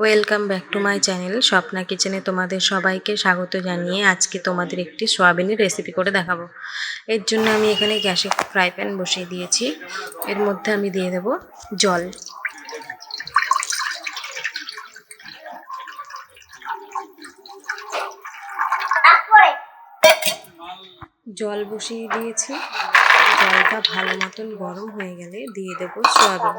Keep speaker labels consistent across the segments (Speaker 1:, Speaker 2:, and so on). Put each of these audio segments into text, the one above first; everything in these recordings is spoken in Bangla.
Speaker 1: Welcome back to my channel Swapna কিচেনে তোমাদের সবাইকে স্বাগত জানিয়ে আজকে তোমাদের একটি সোয়াবিনের রেসিপি করে দেখাবো। এর জন্য আমি এখানে গ্যাসে ফ্রাই প্যান বসিয়ে দিয়েছি। এর মধ্যে আমি দিয়ে দেব জল। জল বসিয়ে দিয়েছি। জলটা ভালো মতন গরম হয়ে গেলে দিয়ে দেব সোয়াবিন।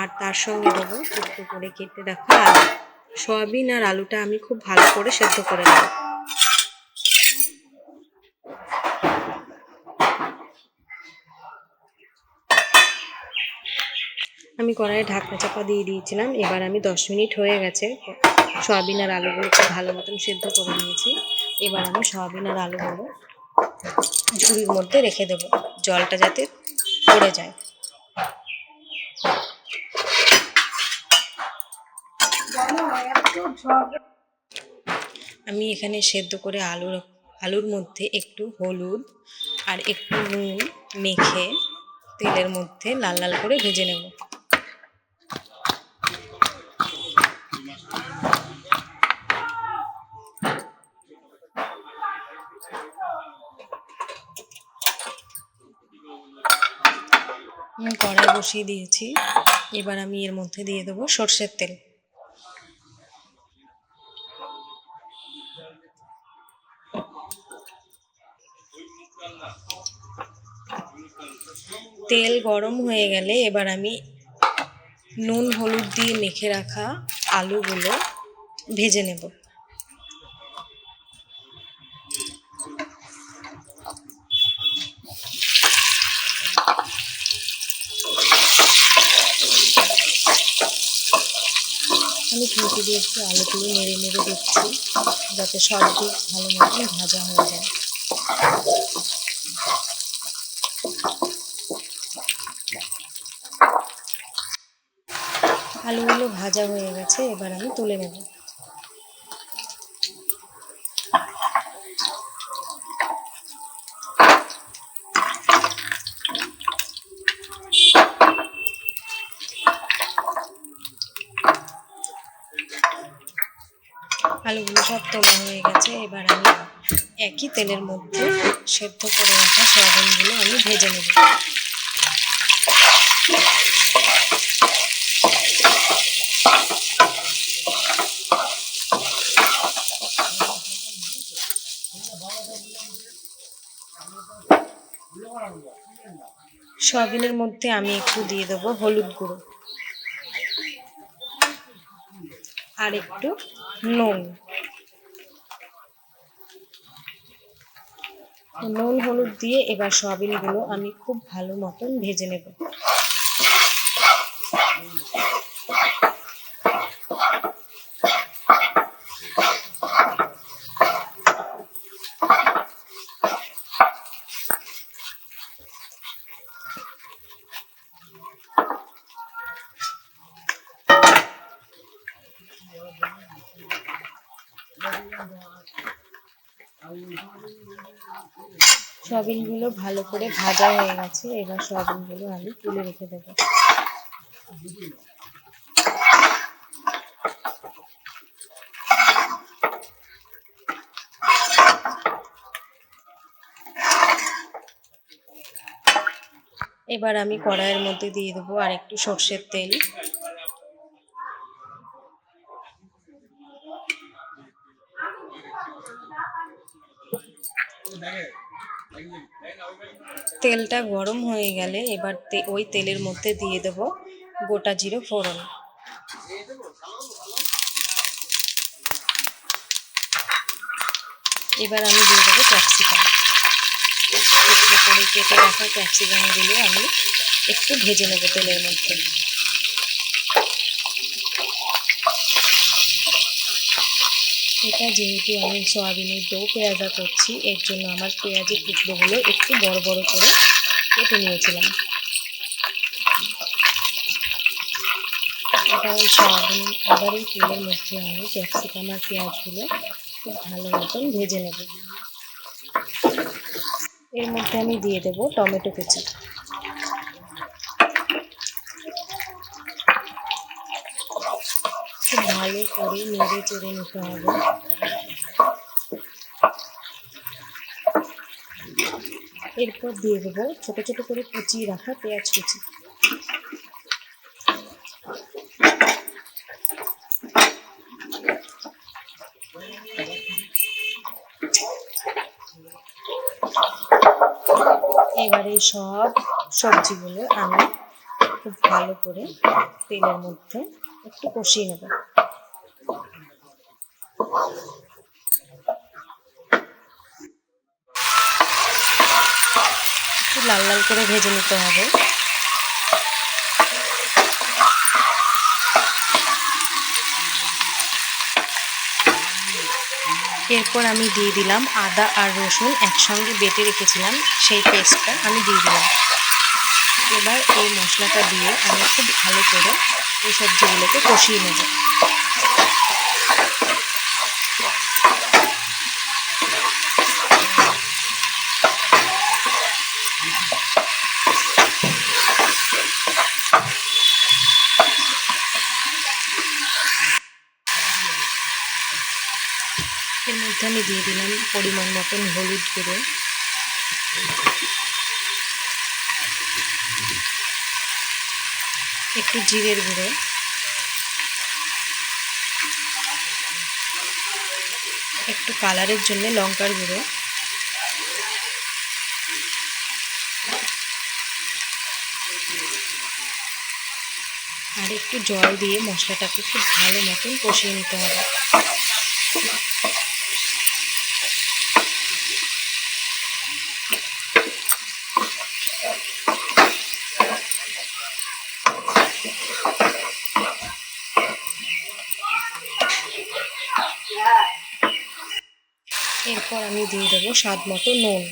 Speaker 1: আর তার সঙ্গে দেবো টুকরো করে কেটে রাখা আলু সয়াবিন আর আলুটা আমি খুব ভালো করে সেদ্ধ করে নেব। আমি কড়াইয়ে ঢাকনা চাপা দিয়ে দিয়েছিলাম। এবার আমি দশ মিনিট হয়ে গেছে। সয়াবিন আর আলুগুলো খুব ভালো মতন সেদ্ধ করে নিয়েছি। এবার আমি সয়াবিন আর আলুগুলো ঝুড়ির মধ্যে রেখে দেবো। জলটা যাতে পড়ে যায়। আমি এখানে সেদ্ধ করে আলুর আলুর মধ্যে একটু হলুদ আর একটু নুন মেখে তেলের মধ্যে লাল লাল করে ভেজে নেব। কড়াই বসিয়ে দিয়েছি। এবার আমি এর মধ্যে দিয়ে দেবো সর্ষের তেল। তেল গরম হয়ে গেলে এবার আমি নুন, হলুদ দিয়ে মেখে রাখা আলুগুলো ভেজে নেব। আমি খুঁটি দিয়ে একটু আলুগুলো নেড়ে নেড়ে দিচ্ছি যাতে সব দিক ভালো মতন ভাজা হয়ে যায় আলুগুলো ভাজা হয়ে গেছে, এবার আমি তুলে নেব। আলুগুলো সব তোলা হয়ে গেছে, এবার আমি একই তেলের মধ্যে সেদ্ধ করে রাখা সয়াবিনগুলো আমি ভেজে নেব। সয়াবিনের মধ্যে আমি একটু দিয়ে দেবো হলুদ গুঁড়ো। আর একটু নুন। নুন, হলুদ দিয়ে এবার সয়াবিনগুলো আমি খুব ভালো মতন ভেজে নেব। সয়াবিনগুলো ভালো করে ভাজা হয়ে গেছে। এবার সয়াবিনগুলো আমি তুলে রেখে দেবো। এবার আমি কড়াইয়ের মধ্যে দিয়ে দেবো আর একটু সর্ষের তেল। তেলটা গরম হয়ে গেলে এবার ওই তেলের মধ্যে দিয়ে দেব গোটা জিরে ফোড়ন। এবার আমি দিয়ে দেবো ক্যাপসিকাম। টুকরো করে কেটে রাখা আমি একটু ভেজে নেব তেলের মধ্যে। এটা যেহেতু আমি সয়াবিনের দো পেঁয়াজা করছি, এর জন্য আমার পেঁয়াজের টুকরোগুলো একটু বড় বড় করে কেটে নিয়েছিলাম। এবার ওই সয়াবিন আবার ওই তেলের মধ্যে আমি ক্যাপসিকাম আর পেঁয়াজগুলো খুব ভালো মতন ভেজে নেব। এর মধ্যে আমি দিয়ে দেব টমেটো কুচি। ভালো করে নেড়ে চেড়ে নিতে হবে। এরপর দিয়ে দেবো ছোট ছোট করে কুচিয়ে রাখা পেঁয়াজ কুচি। এবারে সব সবজিগুলো আমি খুব ভালো করে তেলের মধ্যে একটু কষিয়ে নেব। একটু লাল লাল করে ভেজে নিতে হবে। এরপর আমি দিয়ে দিলাম আদা আর রসুন একসঙ্গে বেটে রেখেছিলাম সেই পেস্টটা আমি দিয়ে দিলাম। এবার এই মশলাটা দিয়ে আমি খুব ভালো করে এই সবজিগুলোকে কষিয়ে নেব। এর মধ্যে আমি দিয়ে দিলাম পরিমাণ মতন হলুদ গুঁড়ো। একটু জিরের গুঁড়ো। একটু কালারের জন্য লঙ্কার গুঁড়ো। আর একটু জল দিয়ে মশলাটাকে খুব ভালো মতন কষিয়ে নিতে হবে। আমি দিয়ে দেবো স্বাদ মতো নুন।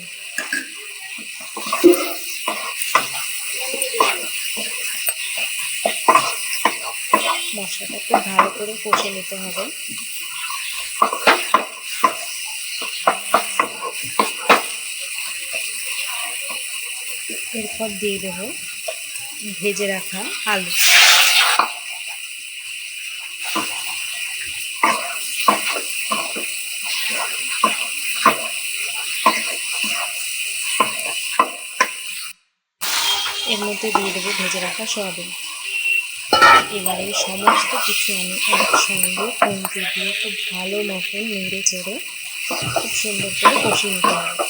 Speaker 1: মশলাটা খুব ভালো করে কষে নিতে হবে। এরপর দিয়ে দেবো ভেজে রাখা আলু। মধ্যে দিয়ে দেবো, ভেজে রাখা সয়াবিন। এবারে সমস্ত কিছু আমি একসঙ্গে কমতি দিয়ে খুব ভালো মতন নেড়ে চেড়ে খুব সুন্দর করে কষিয়ে নিতে হবে।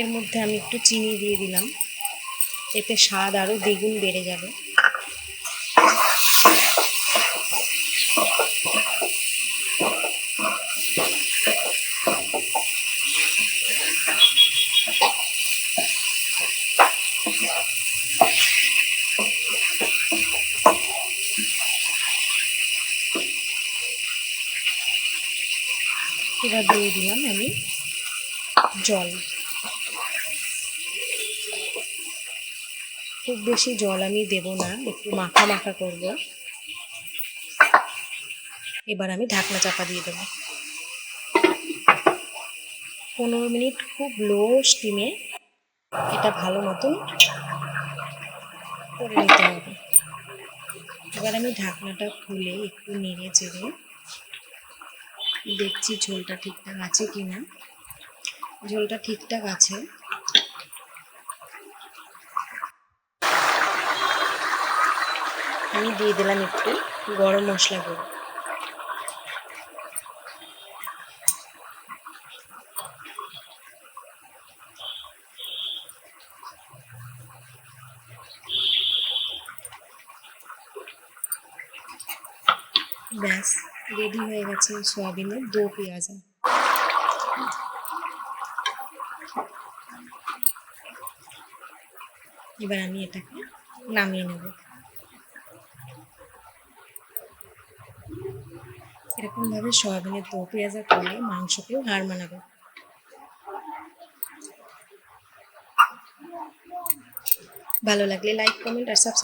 Speaker 1: এর মধ্যে আমি একটু চিনি দিয়ে দিলাম। এতে স্বাদ আরও দ্বিগুণ বেড়ে যাবে। এবার দিয়ে দিলাম আমি জল। খুব বেশি জল আমি দেব না, একটু মাখা মাখা করব। এবার আমি ঢাকনা চাপা দিয়ে দেবো। পনেরো মিনিট খুব লো স্টিমে এটা ভালো মতন করে নিতে হবে। এবার আমি ঢাকনাটা খুলে একটু নেড়ে চেড়ে দেখছি ঝোলটা ঠিকঠাক আছে কি না ঝোলটা ঠিকঠাক আছে। আমি দিয়ে দিলাম একটু গরম মশলা গুঁড়ো। ব্যাস রেডি হয়ে গেছে সয়াবিনের দো পেঁয়াজা। এবার আমি এটাকে নামিয়ে নেব। এরকমভাবে সয়াবিনের দো পেঁয়াজা করলে মাংসকেও হার মানাবে। ভালো লাগলে লাইক কমেন্ট আর সাবস্ক্রাইব